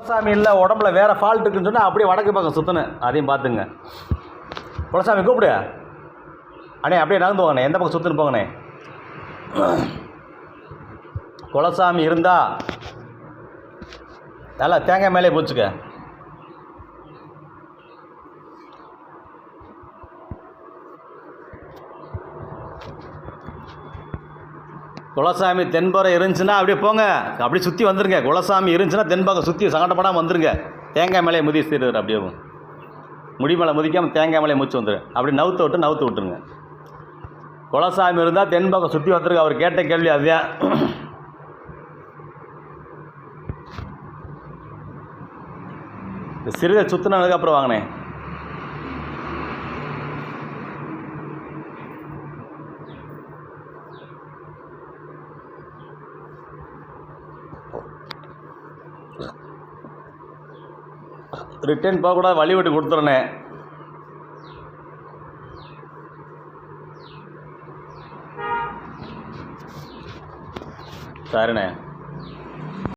குலசாமி இல்லை உடம்புல வேறு ஃபால்ட் இருக்குன்னு சொன்னால் அப்படியே வடக்கு பக்கம் சுற்றணும் அதையும் பார்த்துங்க. குலசாமி கூப்பிடு. அண்ணே அப்படியே நடந்து போங்கண்ணே. எந்த பக்கம் சுற்றுன்னு போங்கண்ணே. குலசாமி இருந்தா நல்லா தேங்காய் மேலே போச்சுக்க. குலசாமி தென்புறம் இருந்துச்சுன்னா அப்படியே போங்க. அப்படியே சுற்றி வந்துருங்க. குலசாமி இருந்துச்சுன்னா தென்பக்கம் சுற்றி சங்கடப்படாமல் வந்துருங்க. தேங்காய் மேலே முதி சீர் அப்படியே. முடி மேலே முதிக்காமல் தேங்காய் மேலே மூச்சு வந்துடும் அப்படி நவுத்து விட்டு நவுத்து விட்டுருங்க. குலசாமி இருந்தால் தென்பக்கம் சுற்றி வந்துருக்கு அவர் கேட்ட கேள்வி அதுதான். இந்த சிறுதை சுற்றினதுக்கு அப்புறம் வாங்கினேன். ரிட்டர்ன் போகக்கூடாது வழி விட்டு கொடுத்துறனே சரிண்ணே.